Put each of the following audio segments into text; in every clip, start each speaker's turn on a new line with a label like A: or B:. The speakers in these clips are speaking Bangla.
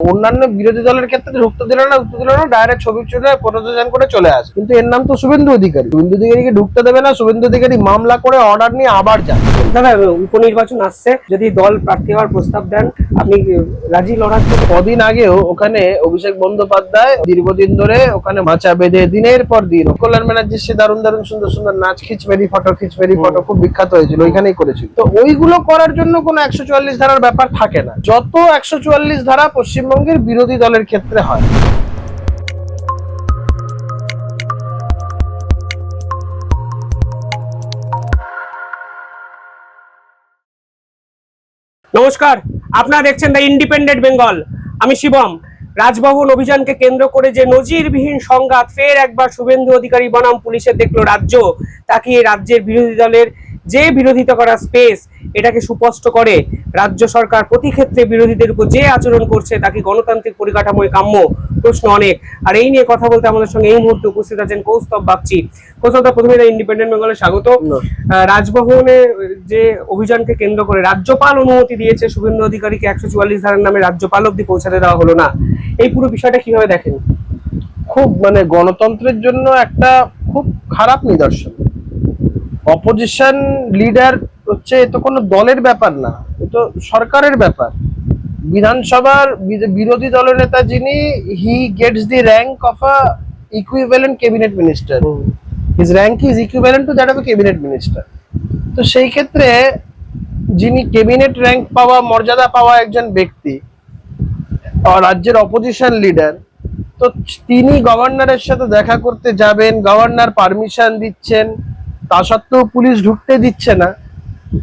A: অন্যান্য বিরোধী দলের ক্ষেত্রে ঢুকতে দিল না ঢুকতে দিল না ডাইরেক্ট ছবি চলে প্রযোজন করে চলে আসে। কিন্তু এর নাম তো শুভেন্দু অধিকারী। শুভেন্দু অধিকারীকে ঢুকতে দেবে না শুভেন্দু অধিকারী মামলা করে অর্ডার নিয়ে আবার যান
B: দাদা উপনির্বাচন আসছে যদি দল প্রার্থী হওয়ার প্রস্তাব দেন আপনি রাজি লড়ার
A: কদিন আগেও ওখানে অভিষেক বন্দ্যোপাধ্যায় দীর্ঘদিন ধরে ওখানে মাচা বেঁধে দিনের পর দিন কল্যাণ ব্যানার্জির সে দারুণ দারুণ সুন্দর সুন্দর নাচ খিচমেরি ফটো খিচমেরি ফটো খুব বিখ্যাত হয়েছিল ওইখানেই করেছিল। তো ওইগুলো করার জন্য কোনো একশো চুয়াল্লিশ ধারার ব্যাপার থাকে না। যত একশো চুয়াল্লিশ ধারা পশ্চিমবঙ্গের বিরোধী দলের ক্ষেত্রে হয়।
B: নমস্কার, আপনারা দেখছেন দ্য ইন্ডিপেন্ডেন্ট বেঙ্গল আমি শিবম। রাজভবন অভিযানকে কেন্দ্র করে যে নজিরবিহীন সংঘাত, ফের একবার শুভেন্দু অধিকারী বনাম পুলিশের দেখল রাজ্য। তাকে রাজ্যের বিরোধী দলের যে বিরোধিতা করা স্পেস এটাকে সুস্পষ্ট করে রাজ্য সরকার প্রতি ক্ষেত্রে বিরোধীদের উপর যে আচরণ করছে তাকে গণতান্ত্রিক পরিকাঠামোয় কাম্য প্রশ্ন অনেক। আর এই নিয়ে কথা বলতে আমাদের সঙ্গে এই মুহূর্তে উপস্থিত আছেন কৌস্তব বাগচি। কৌস্তব দা, প্রথমে ইন্ডিপেন্ডেন্ট বেঙ্গলে স্বাগত। রাজভবনে যে অভিযানকে কেন্দ্র করে রাজ্যপাল অনুমতি দিয়েছে শুভেন্দু অধিকারীকে একশো চুয়াল্লিশ ধারার নামে রাজ্যপাল অব্দি পৌঁছাতে দেওয়া হলো না। এই পুরো বিষয়টা কীভাবে দেখেন?
A: খুব মানে গণতন্ত্রের জন্য একটা খুব খারাপ নিদর্শন। অপোজিশন লিডার হচ্ছে এ তো কোনো দলের ব্যাপার না এ তো সরকারের ব্যাপার। বিধানসভার বিরোধী দলের নেতা যিনি he gets the rank of a equivalent cabinet minister his rank is equivalent to that of cabinet minister তো সেই ক্ষেত্রে যিনি ক্যাবিনেট র্যাঙ্ক পাওয়া মর্যাদা পাওয়া একজন ব্যক্তি রাজ্যের অপোজিশন লিডার তো তিনি গভর্নরের সাথে দেখা করতে যাবেন গভর্নর পারমিশন দিচ্ছেন তা সত্ত্বেও পুলিশ ঢুকতে দিচ্ছে না।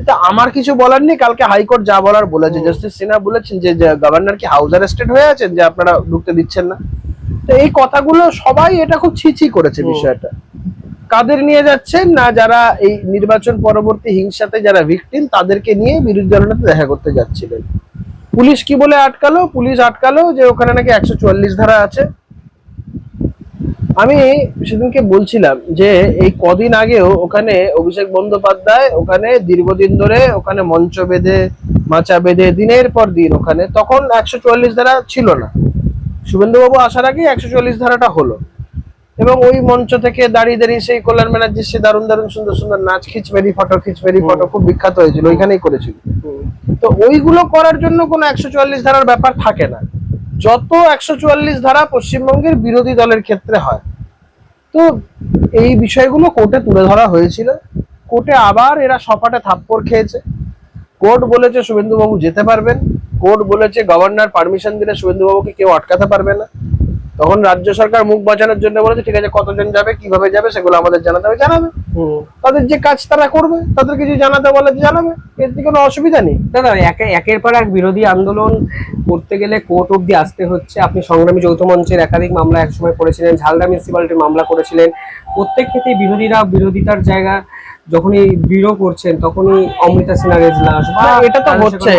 A: এটা আমার কিছু বলার নেই কালকে হাইকোর্ট যা বলার বলেছে। জাস্টিস সিনহা বলেছেন যে গভর্নর কি হাউস অ্যারেস্টেড হয়ে আছেন যে আপনারা ঢুকতে দিচ্ছেন না। তো এই কথাগুলো সবাই এটা খুব ছিছি করেছে বিষয়টা। কাদের নিয়ে যাচ্ছেন না যারা এই নির্বাচন পরবর্তী হিংসাতে যারা ভিকটিম তাদেরকে নিয়ে বিরোধী দলনেতা দেখা করতে যাচ্ছিলেন। পুলিশ কি বলে আটকালো? পুলিশ আটকালো যে ওখানে নাকি একশো চুয়াল্লিশ ধারা আছে। আমি সেদিনকে বলছিলাম যে এই কদিন আগেও ওখানে অভিষেক বন্দ্যোপাধ্যায় ওখানে দীর্ঘদিন ধরে ওখানে মঞ্চ বেঁধে মাচা বেঁধে দিনের পর দিন ওখানে তখন একশো চুয়াল্লিশ ধারা ছিল না। শুভেন্দুবাবু আসার আগে একশো চুয়াল্লিশ ধারাটা হলো। এবং ওই মঞ্চ থেকে দাঁড়িয়ে দাঁড়িয়ে সেই কল্যাণ ব্যানার্জির সে দারুণ দারুণ সুন্দর সুন্দর নাচ খিচমেরি ফটো খিচমেরি। ফটো খুব বিখ্যাত হয়েছিল ওইখানেই করেছিল। তো ওইগুলো করার জন্য কোনো একশো চুয়াল্লিশ ধারার ব্যাপার থাকে না। যত একশো চুয়াল্লিশ ধারা পশ্চিমবঙ্গের বিরোধী দলের ক্ষেত্রে হয়। তো এই বিষয়গুলো কোর্টে তুলে ধরা হয়েছিল। কোর্টে আবার এরা সপাটে থাপ্পড় খেয়েছে। কোর্ট বলেছে শুভেন্দুবাবু যেতে পারবেন। কোর্ট বলেছে গভর্নর পারমিশন দিলে শুভেন্দুবাবুকে কেউ আটকাতে পারবে না। তখন রাজ্য সরকার মুখ বাঁচানোর জন্য বলেছে, ঠিক আছে, কতজন যাবে, কীভাবে যাবে, সেগুলো আমাদের জানাতে হবে। জানাবে। তাদের যে কাজ তারা করবে তাদেরকে যে জানাতে বলে জানাবে এর দিকে কোনো অসুবিধা নেই।
B: দাদা একে একের পর এক বিরোধী আন্দোলন করতে গেলে কোর্ট অব্দি আসতে হচ্ছে। আপনি সংগ্রামী যৌথ মঞ্চের একাধিক মামলা একসময় করেছিলেন ঝালদা মিউনিসিপ্যালিটির মামলা করেছিলেন। প্রত্যেক ক্ষেত্রে বিরোধীরা বিরোধিতার জায়গা যখনই দৃঢ় করছেন তখনই অমৃতা সিনহার এজলাস
A: এটা তো হচ্ছে।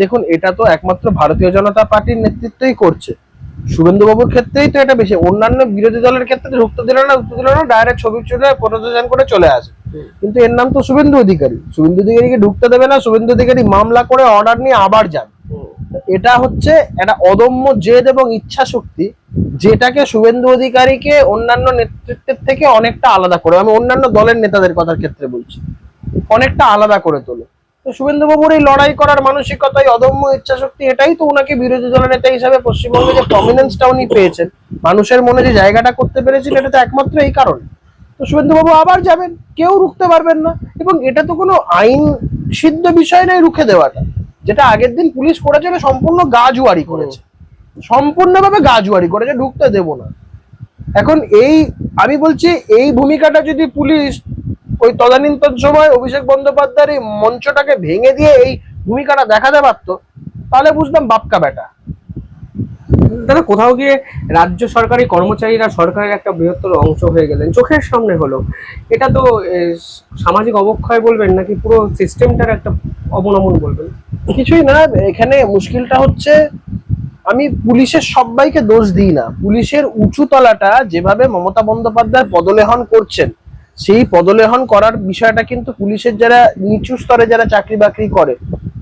A: দেখুন এটা তো একমাত্র ভারতীয় জনতা পার্টির নেতৃত্বই করছে। শুভেন্দু বাবুর ক্ষেত্রেই তো এটা বেশি অন্যান্য বিরোধী দলের ক্ষেত্রে ঢুকতে দিল না ঢুকতে দিল না ডাইরেক্ট ছবি চলে প্রযোজন করে চলে আসে। কিন্তু এর নাম তো শুভেন্দু অধিকারী। শুভেন্দু অধিকারীকে ঢুকতে দেবে না শুভেন্দু অধিকারী মামলা করে অর্ডার নিয়ে আবার যান এটা হচ্ছে একটা অদম্য জেদ এবং ইচ্ছা শক্তি যেটাকে শুভেন্দু অধিকারীকে অন্যান্য নেতৃত্বের থেকে অনেকটা আলাদা করে আমি অন্যান্য দলের নেতাদের কথার ক্ষেত্রে বলছি অনেকটা আলাদা করে তোলে। তো শুভেন্দু বাবুর এই লড়াই করার মানসিকতা অদম্য ইচ্ছা শক্তি এটাই তো উনাকে বিরোধী নেতা হিসাবে পশ্চিমবঙ্গে যে প্রমিনেন্সটা উনি পেয়েছেন। মানুষের মনে যে জায়গাটা করতে পেরেছেন, এটা তো একমাত্র এই কারণে। তো শুভেন্দু বাবু আবার যাবেন, কেউ রুখতে পারবেন না। এবং এটা তো কোনো আইন সিদ্ধ বিষয় নয় রুখে দেওয়াটা। যেটা আগের দিন পুলিশ করেছে সম্পূর্ণ গাজুয়ারি করেছে। সম্পূর্ণভাবে গা জুয়ারি করেছে, ঢুকতে দেব না। এখন এই, আমি বলছি, এই ভূমিকাটা যদি পুলিশ ওই তদানীন্তন সময় অভিষেক বন্দ্যোপাধ্যায়ের এই মঞ্চটাকে ভেঙে দিয়ে এই ভূমিকাটা দেখাতে পারতো তাহলে বুঝতাম বাপকা বেটা
B: দাদা কোথাও গিয়ে রাজ্য সরকারি কর্মচারীরা সরকারের একটা বৃহত্তর অংশ হয়ে গেলেন চোখের সামনে হলো। এটা তো সামাজিক অবক্ষয় বলবেন নাকি পুরো সিস্টেমটার একটা অবনমন বলবেন?
A: কিছুই না এখানে মুশকিলটা হচ্ছে আমি পুলিশের সবাইকে দোষ দিই না। পুলিশের উঁচু তলাটা যেভাবে মমতা বন্দ্যোপাধ্যায় পদলেহন করছেন সেই পদলেহন করার বিষয়টা কিন্তু পুলিশের যারা নিচু স্তরে যারা চাকরি বাকরি করে,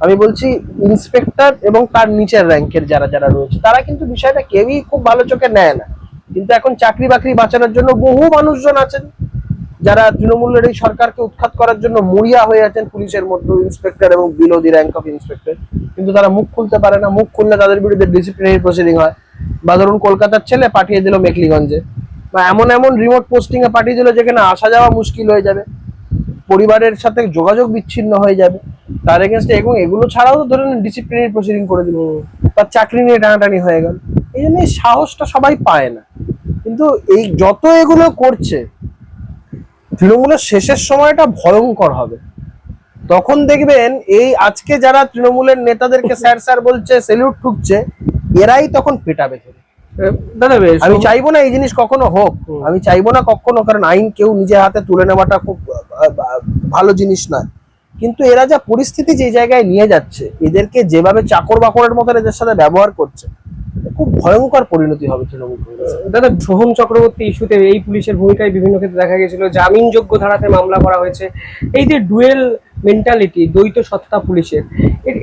A: আমি বলছি ইন্সপেক্টর এবং তার নিচের র্যাঙ্কের যারা যারা রয়েছে, তারা কিন্তু বিষয়টা কেউই খুব ভালো চোখে নেয় না। কিন্তু এখন চাকরি বাকরি বাঁচানোর জন্য বহু মানুষজন আছেন, যারা তৃণমূলের এই সরকারকে উৎখাত করার জন্য মরিয়া হয়ে আছেন পুলিশের মধ্যে ইন্সপেক্টর এবং দি র্যাঙ্ক অফ ইন্সপেক্টর কিন্তু তারা মুখ খুলতে পারে না, মুখ খুললে তাদের বিরুদ্ধে ডিসিপ্লিনারি প্রসিডিং হয়। বা ধরুন কলকাতার ছেলে পাঠিয়ে দিল মেকলিগঞ্জে বা এমন এমন রিমোট পোস্টিং এ পাঠিয়ে দিল যেখানে আসা যাওয়া মুশকিল হয়ে যাবে, পরিবারের সাথে যোগাযোগ বিচ্ছিন্ন হয়ে যাবে। তার এগেনস্টে এবং এগুলো ছাড়াও তো ধরুন ডিসিপ্লিনারি প্রসিডিং করে দিল তার চাকরি নিয়ে টানাটানি হয়ে গেল। এই জন্য এই সাহসটা সবাই পায় না। কিন্তু এই যত এগুলো করছে, তৃণমূলের শেষের সময়টা ভয়ঙ্কর হবে। তখন দেখবেন এই আজকে যারা তৃণমূলের নেতাদেরকে স্যার স্যার বলছে সেলিউট ঠুকছে, এরাই তখন পেটাবে।
B: দাদা
A: আমি চাইব না এই জিনিস কখনো হোক। আমি চাইব না কখনো কারণ আইন কেউ নিজের হাতে তুলে নেওয়াটা খুব ভালো জিনিস নয়। কিন্তু এরা যা পরিস্থিতি যে জায়গায় নিয়ে যাচ্ছে এদেরকে যেভাবে চাকর বাকরের মতো এদের সাথে ব্যবহার করছে খুব ভয়ঙ্কর পরিণতি হবে তৃণমূল।
B: দাদা সোহম চক্রবর্তী ইস্যুতে এই পুলিশের ভূমিকায় বিভিন্ন ক্ষেত্রে দেখা গেছিল জামিনযোগ্য ধারাতে মামলা করা হয়েছে। এই যে ডুয়েল মেন্টালিটি দ্বৈত সত্তা পুলিশের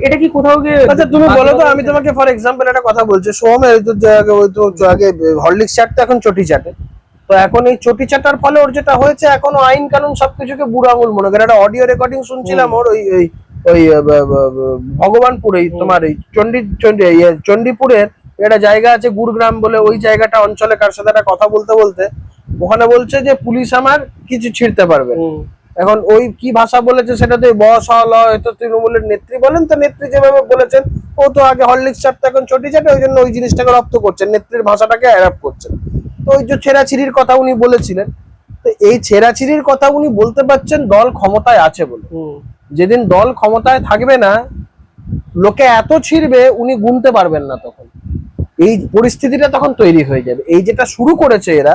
B: এটা কি কোথাও গিয়ে
A: আচ্ছা তুমি বলো তো আমি তোমাকে ফর এক্সাম্পল একটা কথা বলছি। সোহমের তো আগে- তো হরলিক্স চাটতে এখন চটি চাটে। তো এখন এই চটি চাটার ফলে ওর যেটা হয়েছে এখনও আইন কানুন সবকিছুকে বুড়ো আঙুল মনে করে। একটা অডিও রেকর্ডিং শুনছিলাম ওর ওই ওই ওই ভগবানপুর তোমার এই চণ্ডী চণ্ডী ইয়ে, চণ্ডীপুরের একটা জায়গা আছে গুড়গ্রাম বলে ওই জায়গাটা অঞ্চলে কার সাথে একটা কথা বলতে বলতে ওখানে বলছে যে পুলিশ আমার কিছু ছিঁড়তে পারবে। এখন ওই কি ভাষা বলেছে সেটা তো বস হল হয়তো তৃণমূলের নেত্রী বলেন তো নেত্রী যেভাবে বলেছেন ও তো আগে হরলিক্স চাপটা এখন চটি চাটে ওই জন্য ওই জিনিসটাকে রপ্ত করছেন নেত্রীর ভাষাটাকে অ্যাডাপ্ট করছেন। তো ওই যে ছেঁড়াছিড়ির কথা উনি বলেছিলেন তো এই ছেঁড়াছিড়ির কথা উনি বলতে পারছেন দল ক্ষমতায় আছে বলে। যেদিন দল ক্ষমতায় থাকবে না লোকে এত ছিড়বে উনি গুনতে পারবেন না তখন। এই পরিস্থিতিটা তখন তৈরি হয়ে যাবে। এই যেটা শুরু করেছে এরা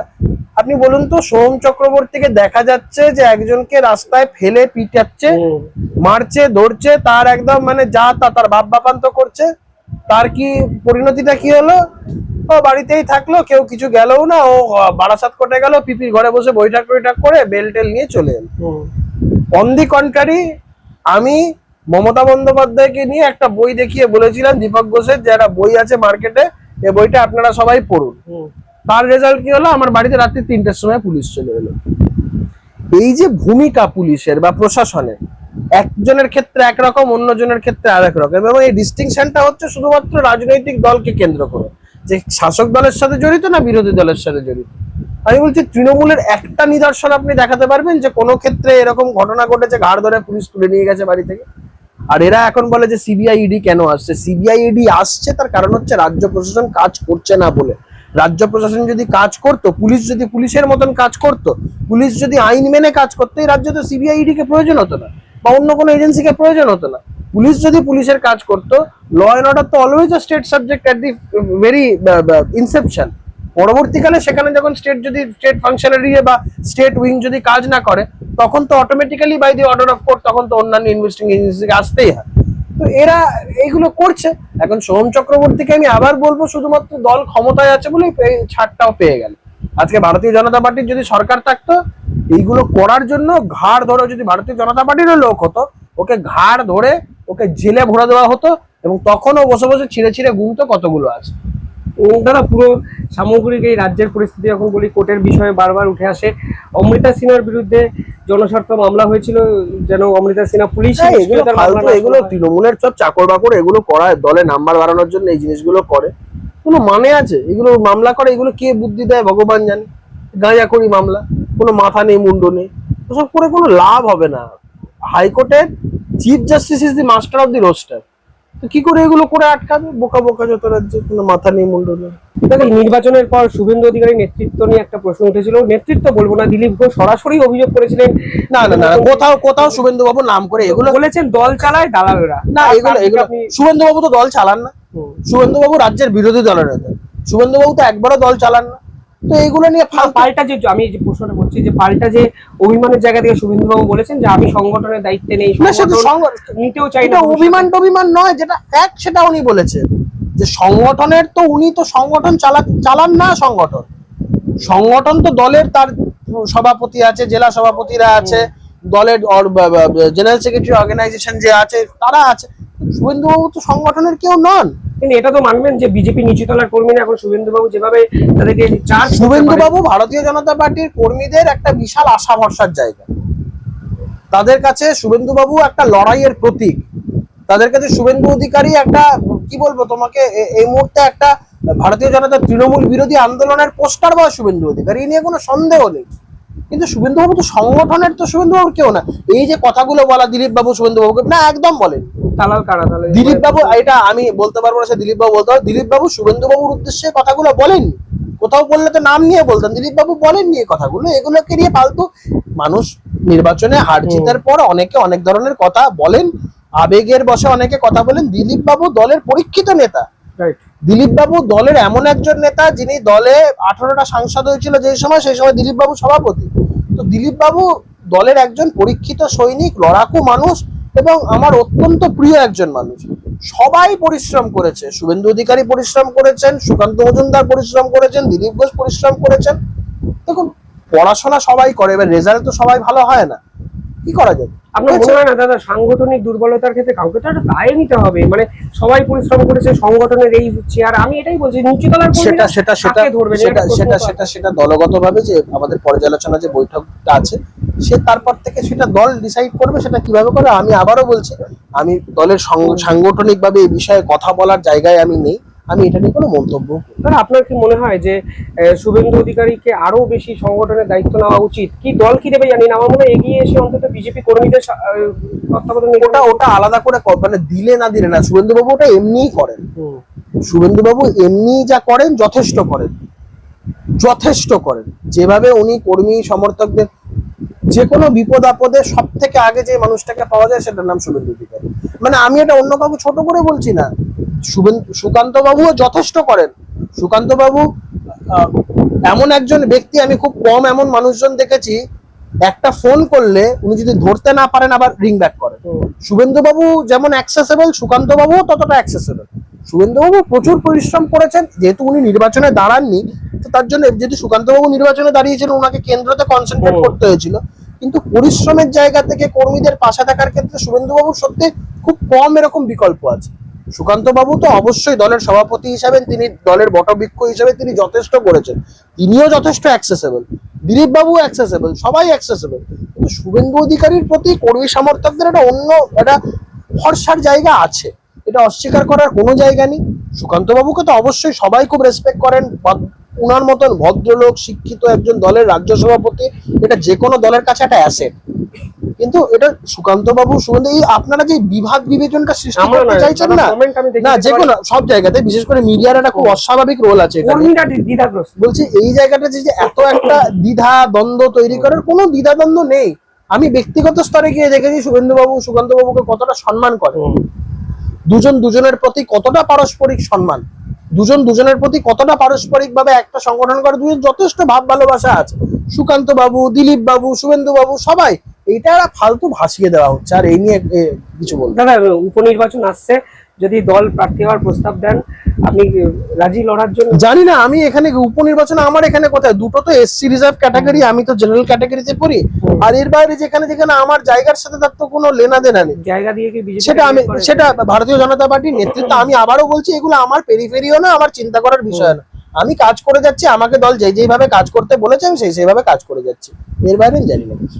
A: আপনি বলুন তো সোহম চক্রবর্তীকে দেখা যাচ্ছে যে একজনকে রাস্তায় ফেলে পিটাচ্ছে মারছে ধরছে তার একদম মানে যা তা তার বাপ বাপান্ত করছে। তার কি পরিণতিটা কি হলো? ও বাড়িতেই থাকল কেউ কিছু গেলও না ও বারাসাত কোটে গেল পিপির ঘরে বসে বৈঠক বৈঠক করে বেল টেল নিয়ে চলে এলো। অন দি কন্ট্রারি আমি মমতা বন্দ্যোপাধ্যায়কে নিয়ে একটা বই দেখিয়ে বলেছিলাম দীপক ঘোষের যে একটা বই আছে মার্কেটে এই বইটা আপনারা সবাই পড়ুন। তার রেজাল্ট কি হলো? আমার বাড়িতে রাত্রি তিনটের সময় পুলিশ চলে এলো। এই যে ভূমিকা পুলিশের বা প্রশাসনের একজনের ক্ষেত্রে একরকম অন্যজনের ক্ষেত্রে আরেক রকম এবং এই ডিস্টিংশনটা হচ্ছে শুধুমাত্র রাজনৈতিক দলকে কেন্দ্র করে। যে শাসক দলের সাথে জড়িত না বিরোধী দলের সাথে জড়িত? আমি বলছি তৃণমূলের একটা নিদর্শন আপনি দেখাতে পারবেন যে কোনো ক্ষেত্রে এরকম ঘটনা ঘটেছে ঘাড় ধরে পুলিশ তুলে নিয়ে গেছে বাড়ি থেকে? আর এরা এখন বলে যে সিবিআই ইডি কেন আসছে? সিবিআই ইডি আসছে, তার কারণ হচ্ছে রাজ্য প্রশাসন কাজ করছে না বলে। রাজ্য প্রশাসন যদি কাজ করতো, পুলিশ যদি পুলিশের মতন কাজ করতো, পুলিশ যদি আইন মেনে কাজ করতো, এই রাজ্যে তো সিবিআই ইডি কে প্রয়োজন হতো না বা অন্য কোনো এজেন্সিকে প্রয়োজন হতো না। পুলিশ যদি পুলিশের কাজ করতো ল অ্যান্ড অর্ডার তো always a state subject at the very inception পরবর্তীকালে সেখানে যখন স্টেট যদি স্টেট ফাংশনারি বা স্টেট উইং যদি কাজ না করে, তখন তো automatically by the order of court তখন তো অন্যান্য ইনভেস্টিং এজেন্সিকে আসতেই হয়। তো এরা এইগুলো করছে। এখন সোহম চক্রবর্তীকে আমি আবার বলব, শুধুমাত্র দল ক্ষমতায় আছে এই ছাড়টাও পেয়ে গেল। আজকে ভারতীয় জনতা পার্টির যদি সরকার থাকতো, এইগুলো করার জন্য ঘাড় ধরে যদি ভারতীয় জনতা পার্টিরও লোক হতো, ওকে ঘাড় ধরে ওকে জেলে ভরে দেওয়া হতো এবং তখনও বসে বসে ছিঁড়ে ছিঁড়ে গুনতো কতগুলো আছে।
B: দাদা পুরো সামগ্রিক এই রাজ্যের পরিস্থিতি যখন বলি কোর্টের বিষয়ে বারবার উঠে আসে। অমৃতা সিনহার বিরুদ্ধে জনস্বার্থ মামলা হয়েছিল যেন অমৃতা সিনহা পুলিশ
A: হ্যাঁ, এগুলো ফালতু এগুলো তৃণমূলের সব চাকর বাকর এগুলো করায় দলে নাম্বার বাড়ানোর জন্য এই জিনিসগুলো করে। কোনো মানে আছে? এগুলো মামলা করে এগুলো কে বুদ্ধি দেয় ভগবান জানে। গাঁজা করি মামলা কোনো মাথা নেই মুন্ড নেই। ওসব করে কোনো লাভ হবে না। হাইকোর্টের chief justice is the master of the roster. তো কি করে এগুলো করে আটকাবে? বোকা বোকা যত রাজ্যে কোনো মাথা নেই মুন্ড নেই
B: দেখো নির্বাচনের পর শুভেন্দু অধিকারী নেতৃত্ব নিয়ে একটা প্রশ্ন উঠেছিল। নেতৃত্ব বলব না দিলীপ ঘোষ সরাসরি অভিযোগ করেছিলেন।
A: না না না কোথাও কোথাও শুভেন্দু বাবু নাম করে এগুলো
B: বলেছেন দল চালায় দালালরা।
A: না এগুলো এগুলো শুভেন্দু বাবু তো দল চালান না। শুভেন্দু বাবু রাজ্যের বিরোধী দলের নেতা। শুভেন্দু বাবু তো একবারও দল চালান না। তো এইগুলো নিয়ে
B: পাল্টা যে আমি যে প্রশ্নটা করছি যে পাল্টা যে অভিমানের জায়গা থেকে বলেছেন যে আমি সংগঠনের দায়িত্বে নেই নিতেও চাই
A: এটা অভিমান টভিমান নয় যেটা ফ্যাক্ট সেটা উনি বলেছেন। যে সংগঠনের তো উনি তো সংগঠন চালা চালান না সংগঠন। সংগঠন তো দলের তার সভাপতি আছে জেলা সভাপতিরা আছে দলের জেনারেল সেক্রেটারি অর্গানাইজেশন যে আছে তারা আছে। শুভেন্দুবাবু তো সংগঠনের কেউ নন।
B: কিন্তু এটা তো মানবেন যে বিজেপি নিচুতলার কর্মীরা এখন শুভেন্দুবাবু যেভাবে তাদেরকে চার্জ
A: শুভেন্দুবাবু ভারতীয় জনতা পার্টির কর্মীদের একটা বিশাল আশা ভরসার জায়গা। তাদের কাছে শুভেন্দুবাবু একটা লড়াইয়ের প্রতীক। তাদের কাছে শুভেন্দু অধিকারী একটা, কি বলব তোমাকে এই মুহূর্তে একটা ভারতীয় জনতা তৃণমূল বিরোধী আন্দোলনের পোস্টার বা শুভেন্দু অধিকারী। নিয়ে কোনো সন্দেহ নেই। কিন্তু শুভেন্দুবাবু তো সংগঠনের তো শুভেন্দুবাবুর কেউ না। এই যে কথাগুলো বলা দিলীপ বাবু শুভেন্দুবাবুকে না একদম বলেন।
B: দালাল কারা তাহলে
A: দিলীপ বাবু এটা আমি বলতে পারব না সে দিলীপ বাবু বলতে পারব। দিলীপ বাবু শুভেন্দু বাবুর উদ্দেশ্যে কথাগুলো বলেননি কোথাও বললে তো নাম নিয়ে বলতেন দিলীপ বাবু বলেননি এই কথাগুলো। এগুলোকে নিয়ে ফালতু মানুষ নির্বাচনে হার জিতার পর অনেকে অনেক ধরনের কথা বলেন। আবেগের বসে অনেকে কথা বলেন। দিলীপ বাবু দলের পরীক্ষিত নেতা। দিলীপ বাবু দলের এমন একজন নেতা যিনি দলে আঠারোটা সাংসদ হয়েছিল যে সময়, সেই সময় দিলীপ বাবু সভাপতি। তো দিলীপ বাবু দলের একজন পরীক্ষিত সৈনিক, লড়াকু মানুষ এবং আমার অত্যন্ত প্রিয় একজন মানুষ। সবাই পরিশ্রম করেছে। শুভেন্দু অধিকারী পরিশ্রম করেছেন, সুকান্ত মজুমদার পরিশ্রম করেছেন, দিলীপ ঘোষ পরিশ্রম করেছেন। দেখুন, পড়াশোনা সবাই করে, এবার রেজাল্ট তো সবাই ভালো হয় না। কি করা যাবে
B: আপনার মনে হয় না দাদা সাংগঠনিক দুর্বলতার ক্ষেত্রে কাউকে তো একটা দায় নিতে হবে। মানে সবাই পরিশ্রম করেছে সংগঠনের এই চেয়ার আমি এটাই বলছি
A: সেটা সেটা সেটা সেটা সেটা সেটা সেটা দলগতভাবে যে আমাদের পর্যালোচনা যে বৈঠকটা আছে সে তারপর থেকে সেটা দল ডিসাইড করবে সেটা কীভাবে করবে আমি আবারও বলছি আমি দলের সাংগঠনিক ভাবে এই বিষয়ে কথা বলার জায়গায় আমি নেই। আমি এটা নিয়ে কোনো মন্তব্য করি
B: আপনার কি মনে হয় যে শুভেন্দু অধিকারীকে আরও বেশি সংগঠনের দায়িত্ব নেওয়া উচিত? কি দল কি দেবে জানি না আমার মনে হয় এগিয়ে এসে অন্তত বিজেপি কর্মীদের তত্ত্বাবধানে
A: ওটা ওটা আলাদা করে মানে দিলে না দিলে না শুভেন্দু বাবু ওটা এমনিই করেন। শুভেন্দু বাবু এমনি যা করেন যথেষ্ট করেন। যথেষ্ট করেন। যেভাবে উনি কর্মী সমর্থকদের যে কোনো বিপদ আপদে সব থেকে আগে যে মানুষটাকে পাওয়া যায় সেটার নাম শুভেন্দু অধিকারী। মানে আমি এটা অন্য কাউকে ছোট করে বলছি না। সুকান্ত বাবুও যথেষ্ট করেন। সুকান্ত বাবু এমন একজন ব্যক্তি আমি খুব কম এমন মানুষজন দেখেছি একটা ফোন করলে উনি যদি ধরতে না পারেন আবার রিং ব্যাক
B: করে।
A: শুভেন্দু বাবু যেমন অ্যাক্সেসেবল সুকান্ত বাবুও ততটা অ্যাক্সেসেবল শুভেন্দু বাবু প্রচুর পরিশ্রম করেছেন যেহেতু উনি নির্বাচনে দাঁড়াননি তো তার জন্য যেহেতু সুকান্ত বাবু নির্বাচনে দাঁড়িয়েছিলেন ওনাকে কেন্দ্রতে কনসেন্ট্রেট করতে হয়েছিল। কিন্তু পরিশ্রমের জায়গা থেকে কর্মীদের পাশে থাকার ক্ষেত্রে শুভেন্দু বাবুর সত্যি খুব কম এরকম বিকল্প আছে। সুকান্ত বাবু তো অবশ্যই দলের সভাপতি হিসাবে তিনি দলের বটবৃক্ষ হিসাবে তিনি যথেষ্ট করেছেন। তিনিও যথেষ্ট অ্যাক্সেসেবল দিলীপ বাবু অ্যাক্সেসেবল সবাই অ্যাক্সেসেবল কিন্তু শুভেন্দু অধিকারীর প্রতি কর্মী সমর্থকদের একটা অন্য, একটা ভরসার জায়গা আছে। এটা অস্বীকার করার কোনো জায়গা নেই। সুকান্তবাবুকে তো অবশ্যই সবাই খুব রেসপেক্ট করেন। উনার মতন ভদ্রলোক শিক্ষিত একজন দলের রাজ্য সভাপতি এটা যে কোনো দলের কাছে একটা অ্যাসেট কিন্তু এটা সুকান্ত বাবু শুভেন্দু এই আপনারা যে বিভাগ বিবেচনটা সৃষ্টি করতে চাইছেন না না যে কোনো সব জায়গাতে বিশেষ করে মিডিয়ার একটা খুব অস্বাভাবিক রোল আছে বলছি এই জায়গাটা যে এত একটা দ্বিধা দ্বন্দ্ব তৈরি করার কোনো দ্বিধা দ্বন্দ্ব নেই। আমি ব্যক্তিগত স্তরে গিয়ে দেখেছি শুভেন্দু বাবু সুকান্ত বাবুকে কতটা সম্মান করে। দুজন দুজনের প্রতি কতটা পারস্পরিক সম্মান। দুজন দুজনের প্রতি কতটা পারস্পরিক ভাবে একটা সংগঠন করে, দুজন যথেষ্ট ভাব ভালোবাসা আছে। সুকান্ত বাবু, দিলীপ বাবু, শুভেন্দু বাবু, সবাই। এটা ফালতু ভাসিয়ে দেওয়া হচ্ছে, আর এই নিয়ে কিছু
B: দাদা, উপনির্বাচন আসছে যদি দল প্রার্থী হওয়ার প্রস্তাব দেন আপনি রাজি লড়ার জন্য?
A: জানি না আমি এখানে উপনির্বাচন আমার এখানে কোথায়? দুটো তো এসসি রিজার্ভ ক্যাটাগরি আমি তো জেনারেল ক্যাটাগরিতে পড়ি আর এর বাইরে যেখানে যেখানে আমার জায়গার সাথে তার তো কোনো লেনা দেনা নেই।
B: জায়গা দিয়ে কি বিজেপি
A: সেটা আমি সেটা ভারতীয় জনতা পার্টির নেতৃত্ব। আমি আবারও বলছি এগুলো আমার পেরিফেরিও না আমার চিন্তা করার বিষয় না। আমি কাজ করে যাচ্ছি আমাকে দল যেই যেইভাবে কাজ করতে বলেছে আমি সেই সেইভাবে কাজ করে যাচ্ছি। এর বাইরে জানি না।